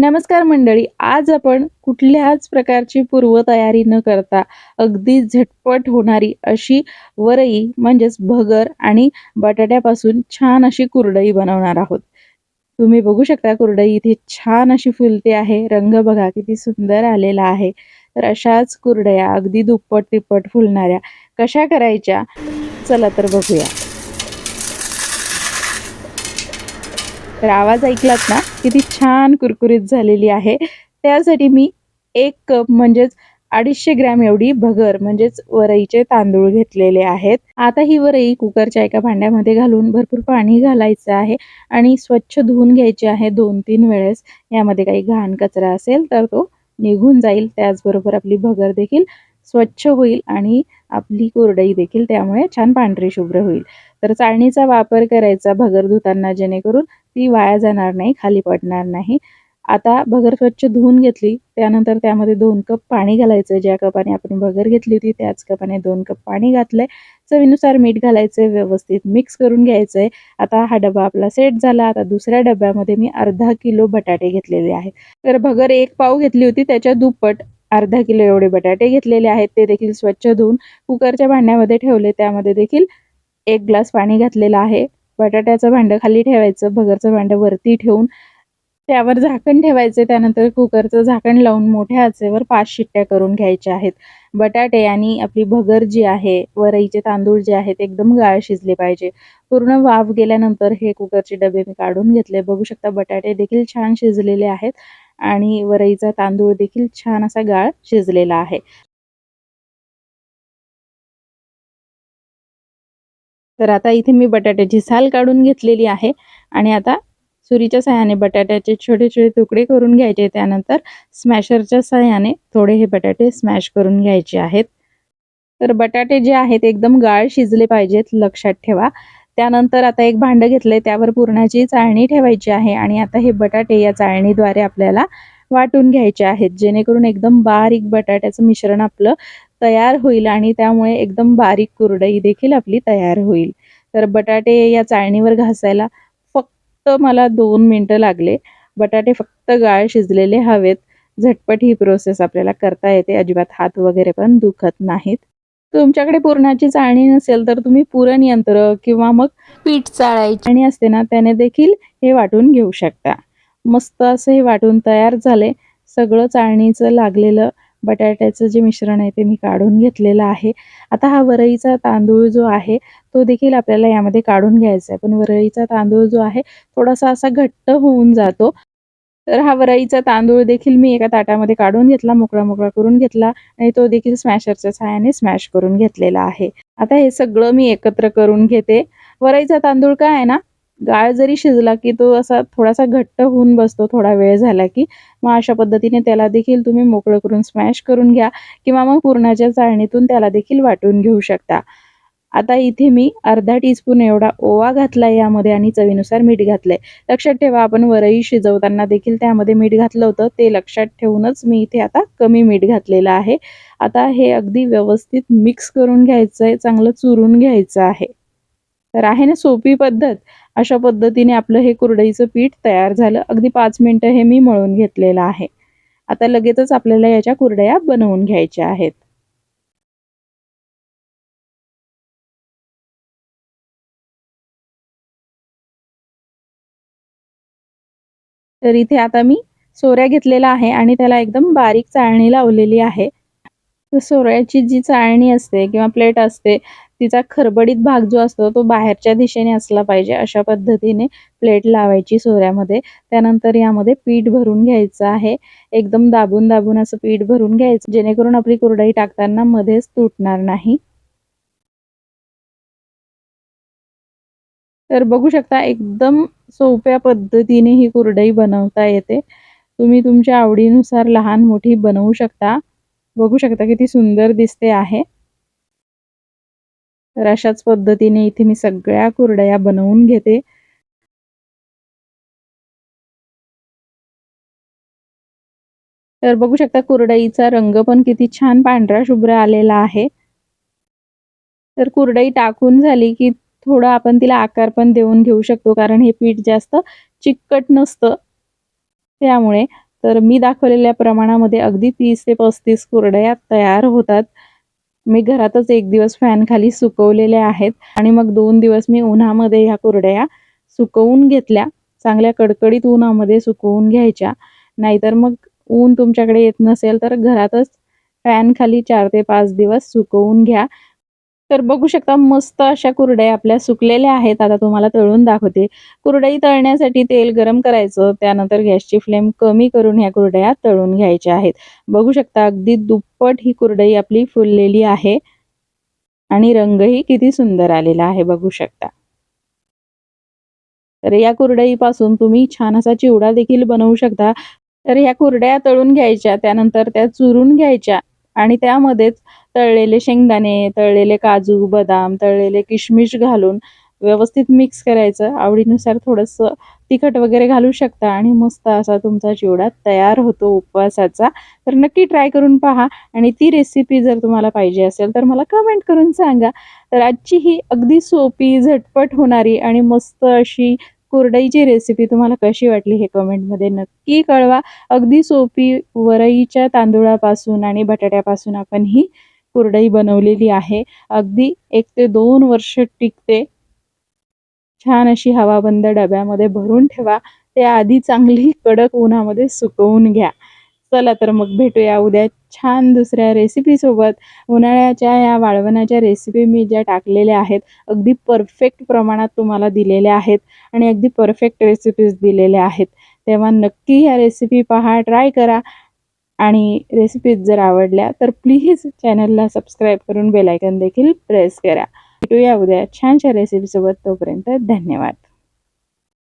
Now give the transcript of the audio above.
नमस्कार मंडळी आज आपण कुठल्याच प्रकारची पूर्वतयारी न करता अगदी झटपट होणारी अशी वरई म्हणजेच भगर आणि बटाट्यापासून छान अशी कुरडई बनवणार आहोत. तुम्ही बघू शकता कुरडई इथे छान अशी फुलते आहे रंग बघा किती सुंदर आलेला आहे. तर अशाच कुरडया अगदी दुप्पट तिप्पट फुलणाऱ्या कशा करायच्या? चला तर बघूया. तर आवाज ऐकलात ना किती छान कुरकुरीत झालेली आहे. त्यासाठी मी एक कप म्हणजेच अडीचशे ग्रॅम एवढी भगर म्हणजेच वरईचे तांदूळ घेतलेले आहेत. आता ही वरई कुकरच्या एका भांड्यामध्ये घालून भरपूर पाणी घालायचं आहे आणि स्वच्छ धुवून घ्यायचे आहे दोन तीन वेळेस. यामध्ये काही घाण कचरा असेल तर तो निघून जाईल. त्याचबरोबर आपली भगर देखील स्वच्छ होईल आणि आपली कोरडई देखील त्यामुळे छान पांढरी शुभ्र होईल. तर चाळणीचा वापर करायचा भगर धुताना जेणेकरून ती वाया जाणार नाही खाली पडणार नाही. आता भगर स्वच्छ धुवून घेतली त्यानंतर त्यामध्ये दोन कप पाणी घालायचं. ज्या कपाने आपण भगर घेतली होती त्याच कपाने दोन कप पाणी घातलंय. चवीनुसार मीठ घालायचंय व्यवस्थित मिक्स करून घ्यायचंय. आता हा डबा आपला सेट झाला. आता दुसऱ्या डब्यामध्ये मी अर्धा किलो बटाटे घेतलेले आहेत. तर भगर एक पाव घेतली होती त्याच्या दुप्पट अर्धा किलो एवढे बटाटे घेतलेले आहेत. ते देखील स्वच्छ धुवून कुकरच्या भांड्यामध्ये ठेवले. त्यामध्ये देखील एक ग्लास पाणी घातलेलं आहे. बटाट्याचं भांडं खाली ठेवायचं. भगरचं भांडं वरती ठेवून त्यावर झाकण ठेवायचे. त्यानंतर कुकरचं झाकण लावून मोठ्या आचेवर पाच शिट्ट्या करून घ्यायच्या आहेत. बटाटे आणि आपली भगर जी आहे वरईचे तांदूळ जे आहेत एकदम गाळ शिजले पाहिजे. पूर्ण वाफ गेल्यानंतर हे कुकरचे डबे मी काढून घेतले. बघू शकता बटाटे देखील छान शिजलेले आहेत. आणि वरईचा तांदूळ देखील छान असा गाळ शिजलेला आहे. तर आता इथे मी बटाट्याची साल काढून घेतलेली आहे आणि आता सुरीच्या सहाय्याने बटाट्याचे छोटे छोटे तुकडे करून घ्यायचे. त्यानंतर स्मॅशरच्या सहाय्याने थोडे हे बटाटे स्मॅश करून घ्यायचे आहेत. तर बटाटे जे आहेत एकदम गाळ शिजले पाहिजेत लक्षात ठेवा. त्यानंतर आता एक भांडं घेतलंय त्यावर पुरणाची चाळणी ठेवायची आहे आणि आता हे बटाटे या चाळणीद्वारे आपल्याला वाटून घ्यायचे आहेत. जेणेकरून एकदम बारीक बटाट्याचं मिश्रण आपलं तयार होईल आणि त्यामुळे एकदम बारीक कुरडई देखील आपली तयार होईल. तर बटाटे या चाळणीवर घासायला फक्त मला दोन मिनटं लागले. बटाटे फक्त गाळ शिजलेले हवेत. झटपट ही प्रोसेस आपल्याला करता येते. अजिबात हात वगैरे पण दुखत नाहीत. तुमच्याकडे पुरणाची चाळणी नसेल तर तुम्ही पुरण यंत्र किंवा मग पीठ चाळायची आणि असते ना त्याने देखील हे वाटून घेऊ शकता. मस्त असं हे वाटून तयार झाले. सगळं चाळणीचं लागलेलं बटाट्याचं जे मिश्रण आहे ते मी काढून घेतलेलं आहे. आता हा वरईचा तांदूळ जो आहे तो देखील आपल्याला यामध्ये काढून घ्यायचा आहे. पण वरईचा तांदूळ जो आहे थोडासा असा घट्ट होऊन जातो. तर हा वरईचा तांदूळ देखील मी एका ताटामध्ये काढून घेतला मोकळा मोकळा करून घेतला आणि तो देखील स्मॅशरच्या सहाय्याने स्मॅश करून घेतलेला आहे. आता हे सगळं मी एकत्र करून घेते. वरईचा तांदूळ काय आहे ना गाळ जरी शिजला की तो असा थोडासा घट्ट होऊन बसतो थोडा वेळ झाला की मग अशा पद्धतीने त्याला देखील तुम्ही मोकळं करून स्मॅश करून घ्या किंवा मग पुरणाच्या चाळणीतून त्याला देखील वाटून घेऊ शकता. आता इथे मी अर्धा टीस्पून एवढा ओवा घातलाय यामध्ये आणि चवीनुसार मीठ घातलंय. लक्षात ठेवा आपण वरई शिजवताना देखील त्यामध्ये मीठ घातलं होतं. ते लक्षात ठेवूनच मी इथे आता कमी मीठ घातलेलं आहे. आता हे अगदी व्यवस्थित मिक्स करून घ्यायचं आहे चांगलं चुरून घ्यायचं आहे. तर आहे ना सोपी पद्धत. अशा पद्धतीने आपलं हे कुरडईचं पीठ तयार झालं. अगदी पाच मिनटं हे मी मळून घेतलेलं आहे. आता लगेचच आपल्याला याच्या कुरडया बनवून घ्यायच्या आहेत. तर इथे आता मी सोऱ्या घेतलेला आहे आणि त्याला एकदम बारीक चाळणी लावलेली आहे. तर सोऱ्याची जी चाळणी असते किंवा प्लेट असते तिचा खरबडीत भाग जो असतो तो बाहेरच्या दिशेने असला पाहिजे अशा पद्धतीने प्लेट लावायची सोऱ्यामध्ये. त्यानंतर यामध्ये पीठ भरून घ्यायचं आहे. एकदम दाबून दाबून असं पीठ भरून घ्यायचं जेणेकरून आपली कुरडई टाकताना मध्येच तुटणार नाही. तर बघू शकता एकदम सोप्या पद्धतीने ही कुरडई बनवता येते. तुम्ही तुमच्या आवडीनुसार लहान मोठी बनवू शकता. बघू शकता किती सुंदर दिसते आहे. तर अशाच पद्धतीने इथे मी सगळ्या कुरडया बनवून घेते. तर बघू शकता कुरडईचा रंग पण किती छान पांढरा शुभ्र आलेला आहे. तर कुरडई टाकून झाली की थोडं आपण तिला आकार पण देऊन घेऊ शकतो कारण हे पीठ जास्त चिकट नसतं. त्यामुळे तर मी दाखवलेल्या प्रमाणामध्ये अगदी तीस ते पस्तीस कुरड्या तयार होतात. मी घरातच एक दिवस फॅन खाली सुकवलेल्या आहेत आणि मग दोन दिवस मी उन्हामध्ये ह्या कुरड्या सुकवून घेतल्या. चांगल्या कडकडीत उन्हामध्ये सुकवून घ्यायच्या. नाहीतर मग ऊन तुमच्याकडे येत नसेल तर घरातच फॅन खाली चार ते पाच दिवस सुकवून घ्या. तर बघू शकता मस्त अशा कुरडया आपल्या सुकलेल्या आहेत. आता तुम्हाला तळून दाखवते. कुरडई तळण्यासाठी तेल गरम करायचं. त्यानंतर गॅसची फ्लेम कमी करून ह्या कुरडया तळून घ्यायच्या आहेत. बघू शकता अगदी दुप्पट ही कुरडई आपली फुललेली आहे. आणि रंगही किती सुंदर आलेला आहे बघू शकता. तर या कुरडईपासून तुम्ही छान असा चिवडा देखील बनवू शकता. तर ह्या कुरड्या तळून घ्यायच्या. त्यानंतर त्या चुरून घ्यायच्या. आणि त्यामध्येच तळलेले शेंगदाणे तळलेले काजू बदाम तळलेले किशमिश घालून व्यवस्थित मिक्स करायचं. आवडीनुसार थोडंसं तिखट वगैरे घालू शकता आणि मस्त असा तुमचा चिवडा तयार होतो उपवासाचा. तर नक्की ट्राय करून पहा आणि ती रेसिपी जर तुम्हाला पाहिजे असेल तर मला कमेंट करून सांगा. तर आजची ही अगदी सोपी झटपट होणारी आणि मस्त अशी कुरडईची रेसिपी तुम्हाला कशी वाटली हे कमेंटमध्ये नक्की कळवा. अगदी सोपी वरईच्या तांदूळापासून आणि बटाट्यापासून आपण ही कुरडई बनवलेली आहे. अगदी एक ते दोन वर्ष टिकते. छान अशी हवाबंद डब्यामध्ये भरून ठेवा. त्याआधी चांगली कडक उन्हामध्ये सुकवून घ्या. चला तर मग भेटूया उद्या छान दुसऱ्या रेसिपीसोबत उन्हाळ्याच्या या वाळवणाच्या रेसिपी मी ज्या टाकलेल्या आहेत अगदी परफेक्ट प्रमाणात तुम्हाला दिलेल्या आहेत आणि अगदी परफेक्ट रेसिपीज दिलेल्या आहेत. तेव्हा नक्की ह्या रेसिपी पहा ट्राय करा. आणि रेसिपीज जर आवडल्या तर प्लीज चॅनलला सबस्क्राईब करून बेलायकन देखील प्रेस करा. भेटूया उद्या छानशा रेसिपीसोबत तोपर्यंत धन्यवाद.